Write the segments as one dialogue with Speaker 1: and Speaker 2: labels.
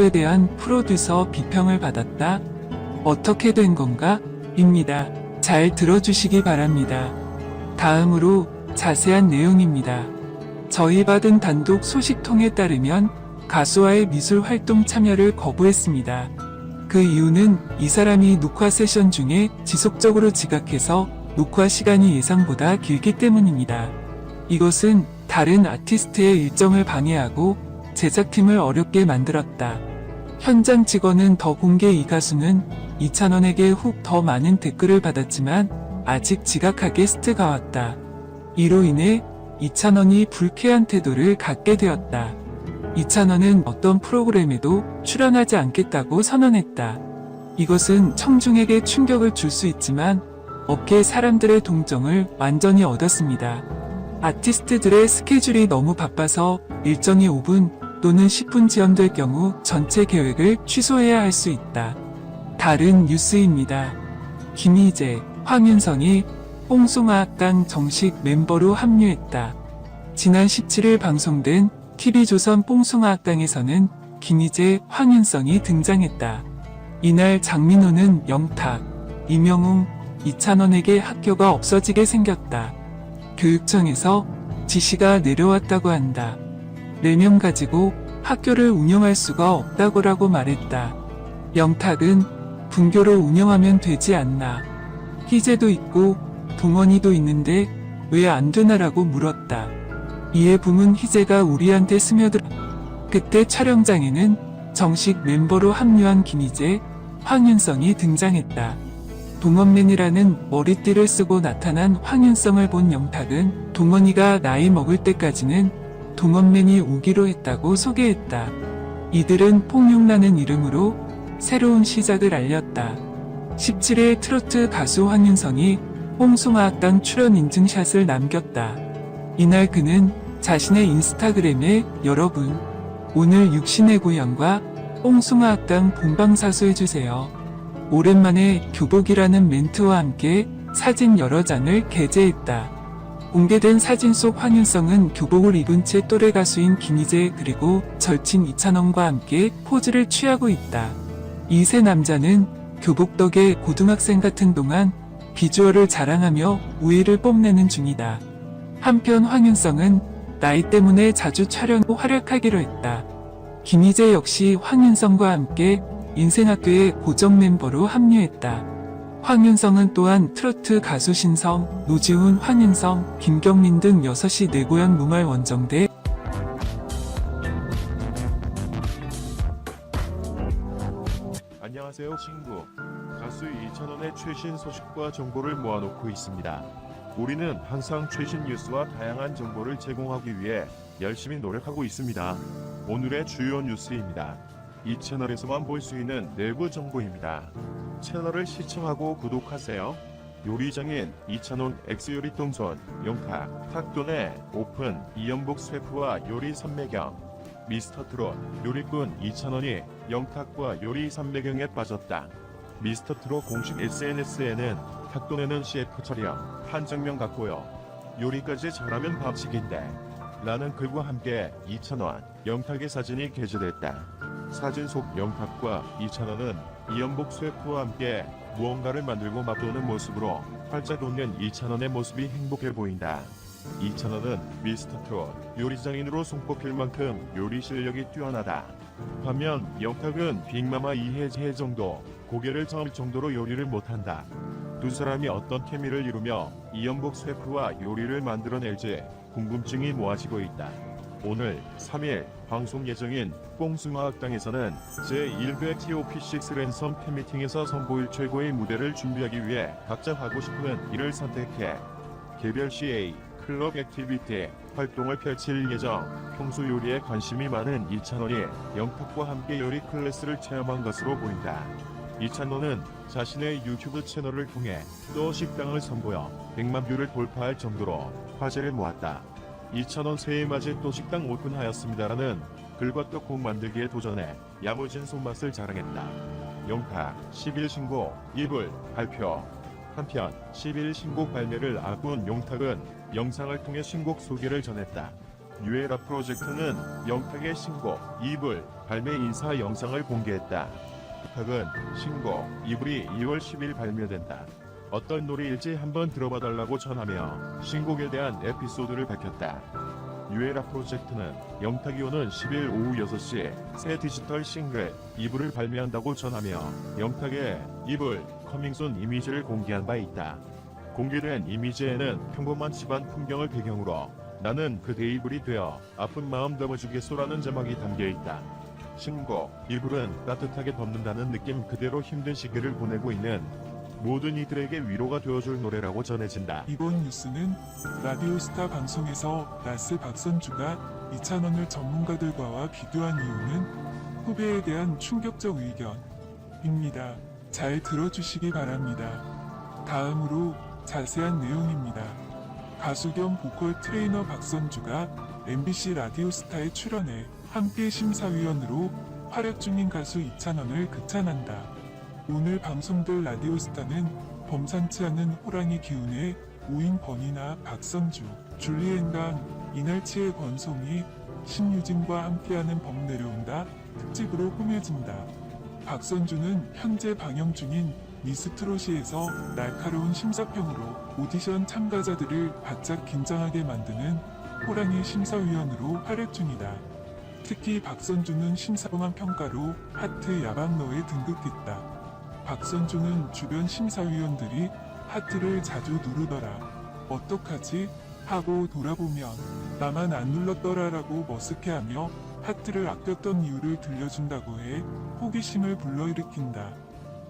Speaker 1: 에 대한 프로듀서 비평을 받았다. 어떻게 된 건가? 입니다. 잘 들어주시기 바랍니다. 다음으로 자세한 내용입니다. 저희 받은 단독 소식통에 따르면 가수와의 미술 활동 참여를 거부했습니다. 그 이유는 이 사람이 녹화 세션 중에 지속적으로 지각해서 녹화 시간이 예상보다 길기 때문입니다. 이것은 다른 아티스트의 일정을 방해하고 제작팀을 어렵게 만들었다. 현장 직원은 더 공개 이 가수는 이찬원에게 훅더 많은 댓글을 받았지만 아직 지각하 게 스트가 왔다. 이로 인해 이찬원이 불쾌한 태도를 갖게 되었다. 이찬원은 어떤 프로그램에도 출연하지 않겠다고 선언했다. 이것은 청중에게 충격을 줄 수 있지만 업계 사람들의 동정을 완전히 얻었습니다. 아티스트들의 스케줄이 너무 바빠서 일정이 5분 또는 10분 지연될 경우 전체 계획을 취소해야 할 수 있다. 다른 뉴스입니다. 김희재, 황윤성이 뽕숭아학당 정식 멤버로 합류했다. 지난 17일 방송된 TV조선 뽕숭아학당에서는 김희재, 황윤성이 등장했다. 이날 장민호는 영탁, 이명웅, 이찬원에게 학교가 없어지게 생겼다. 교육청에서 지시가 내려왔다고 한다. 4명 가지고 학교를 운영할 수가 없다고라고 말했다. 영탁은 분교로 운영하면 되지 않나. 희재도 있고 동원이도 있는데 왜 안 되나라고 물었다. 이에 붐은 희재가 우리한테 스며들 그때 촬영장에는 정식 멤버로 합류한 김희재, 황윤성이 등장했다. 동원맨이라는 머리띠를 쓰고 나타난 황윤성을 본 영탁은 동원이가 나이 먹을 때까지는 동원맨이 오기로 했다고 소개했다. 이들은 폭룡라는 이름으로 새로운 시작을 알렸다. 17일 트로트 가수 황윤성이 뽕숭아학당 출연 인증샷을 남겼다. 이날 그는 자신의 인스타그램에 여러분, 오늘 육신의 고향과 뽕숭아학당 본방사수해주세요. 오랜만에 교복이라는 멘트와 함께 사진 여러 장을 게재했다. 공개된 사진 속 황윤성은 교복을 입은 채 또래 가수인 김희재 그리고 절친 이찬원과 함께 포즈를 취하고 있다. 이 세 남자는 교복 덕에 고등학생 같은 동안 비주얼을 자랑하며 우위를 뽐내는 중이다. 한편 황윤성은 나이 때문에 자주 촬영고 활약하기로 했다. 김희재 역시 황윤성과 함께 인생학교의 고정 멤버로 합류했다. 황윤성은 또한 트로트 가수 신성, 노지훈, 황윤성, 김경민 등 6시 내고연 무말 원정대
Speaker 2: 안녕하세요 친구. 가수 이찬원의 최신 소식과 정보를 모아놓고 있습니다. 우리는 항상 최신 뉴스와 다양한 정보를 제공하기 위해 열심히 노력하고 있습니다. 오늘의 주요 뉴스입니다 이 채널에서만 볼 수 있는 내부 정보입니다 채널을 시청하고 구독하세요 요리장인 이찬원 엑스요리 동선 영탁 탁돈의 오픈 이연복 셰프와 요리 선매경 미스터 트롯 요리꾼 이찬원이 영탁과 요리 삼배경에 빠졌다. 미스터 트롯 공식 SNS에는 탁돈에는 셰프 촬영 한정명 같고요. 요리까지 잘하면 밥식인데 라는 글과 함께 이찬원, 영탁의 사진이 게재됐다. 사진 속 영탁과 이찬원은 이연복 셰프와 함께 무언가를 만들고 맛보는 모습으로 활짝 웃는 이찬원의 모습이 행복해 보인다. 이찬원은 미스터 트롯 요리장인으로 손꼽힐 만큼 요리 실력이 뛰어나다. 반면 영탁은 빅마마 이혜재 정도 고개를 저을 정도로 요리를 못한다. 두 사람이 어떤 케미를 이루며 이연복 셰프와 요리를 만들어낼지 궁금증이 모아지고 있다. 오늘 3일 방송 예정인 뽕숭아학당에서는 제1회 TOP6 랜섬 팬미팅에서 선보일 최고의 무대를 준비하기 위해 각자 하고 싶은 일을 선택해 개별 CA 클럽 액티비티 활동을 펼칠 예정. 평소 요리에 관심이 많은 이찬원이 영탁과 함께 요리 클래스를 체험한 것으로 보인다. 이찬원은 자신의 유튜브 채널을 통해 또 식당을 선보여 100만 뷰를 돌파할 정도로 화제를 모았다. 이찬원 새해 맞이 또 식당 오픈하였습니다라는 글과 떡국 만들기에 도전해 야무진 손맛을 자랑했다. 10일 신곡 이불 발표 한편 11일 신곡 발매를 앞둔 용탁은 영상을 통해 신곡 소개를 전했다. 뉴에라 프로젝트는 영탁의 신곡 이불 발매 인사 영상을 공개했다. 영탁은 신곡 이불이 2월 10일 발매된다. 어떤 노래일지 한번 들어봐달라고 전하며 신곡에 대한 에피소드를 밝혔다. 뉴에라 프로젝트는 영탁이 오는 10일 오후 6시에 새 디지털 싱글 이불을 발매한다고 전하며 영탁의 이불 커밍순 이미지를 공개한 바 있다. 공개된 이미지에는 평범한 집안 풍경을 배경으로 나는 그대 이불이 되어 아픈 마음 담아주겠소라는 자막이 담겨 있다. 신곡 이불은 따뜻하게 덮는다는 느낌 그대로 힘든 시기를 보내고 있는 모든 이들에게 위로가 되어줄 노래라고 전해진다.
Speaker 1: 이번 뉴스는 라디오스타 방송에서 나스 박선주가 이찬원을 전문가들과와 비교한 이유는 후배에 대한 충격적 의견입니다. 잘 들어주시기 바랍니다. 다음으로 자세한 내용입니다. 가수 겸 보컬 트레이너 박선주가 MBC 라디오스타에 출연해 함께 심사위원으로 활약 중인 가수 이찬원을 극찬한다. 오늘 방송될 라디오스타는 범상치 않은 호랑이 기운의 우인 버니나 박선주, 줄리엔강, 이날치의 권송이 신유진과 함께하는 범 내려온다 특집으로 꾸며진다. 박선주는 현재 방영 중인 미스트롯시에서 날카로운 심사평으로 오디션 참가자들을 바짝 긴장하게 만드는 호랑이 심사위원으로 활약 중이다. 특히 박선주는 심사범한 평가로 하트 야방로에 등극했다. 박선주는 주변 심사위원들이 하트를 자주 누르더라. 어떡하지? 하고 돌아보면 나만 안 눌렀더라라고 머쓱해하며 하트를 아꼈던 이유를 들려준다고 해 호기심을 불러일으킨다.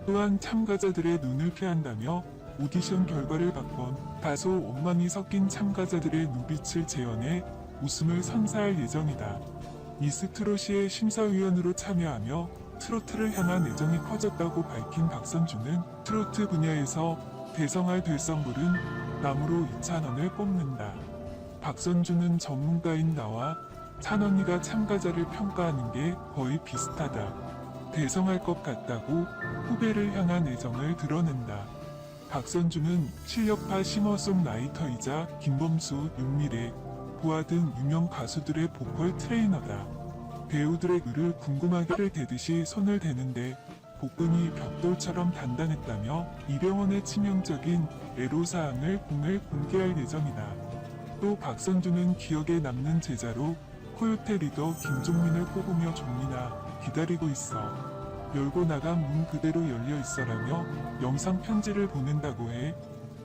Speaker 1: 또한 참가자들의 눈을 피한다며 오디션 결과를 바꾼 다소 원망이 섞인 참가자들의 눈빛을 재현해 웃음을 선사할 예정이다. 미스트롯시의 심사위원으로 참여하며 트로트를 향한 애정이 커졌다고 밝힌 박선주는 트로트 분야에서 대성할 될성물은 나무로 이찬원을 뽑는다. 박선주는 전문가인 나와 찬원이가 참가자를 평가하는 게 거의 비슷하다. 대성할 것 같다고 후배를 향한 애정을 드러낸다. 박선주는 실력파 싱어송라이터이자 김범수, 윤미래, 보아 등 유명 가수들의 보컬 트레이너다. 배우들의 글을 궁금하게를 대듯이 손을 대는데 복근이 벽돌처럼 단단했다며 이병헌의 치명적인 애로사항을 공을 공개할 예정이다. 또 박선주는 기억에 남는 제자로 코요태 리더 김종민을 뽑으며 종민아 기다리고 있어. 열고 나간 문 그대로 열려 있어라며 영상 편지를 보낸다고 해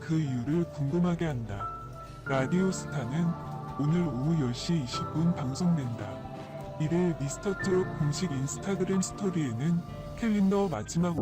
Speaker 1: 그 이유를 궁금하게 한다. 라디오 스타는 오늘 오후 10시 20분 방송된다. 이를 미스터 트롯 공식 인스타그램 스토리에는 캘린더 마지막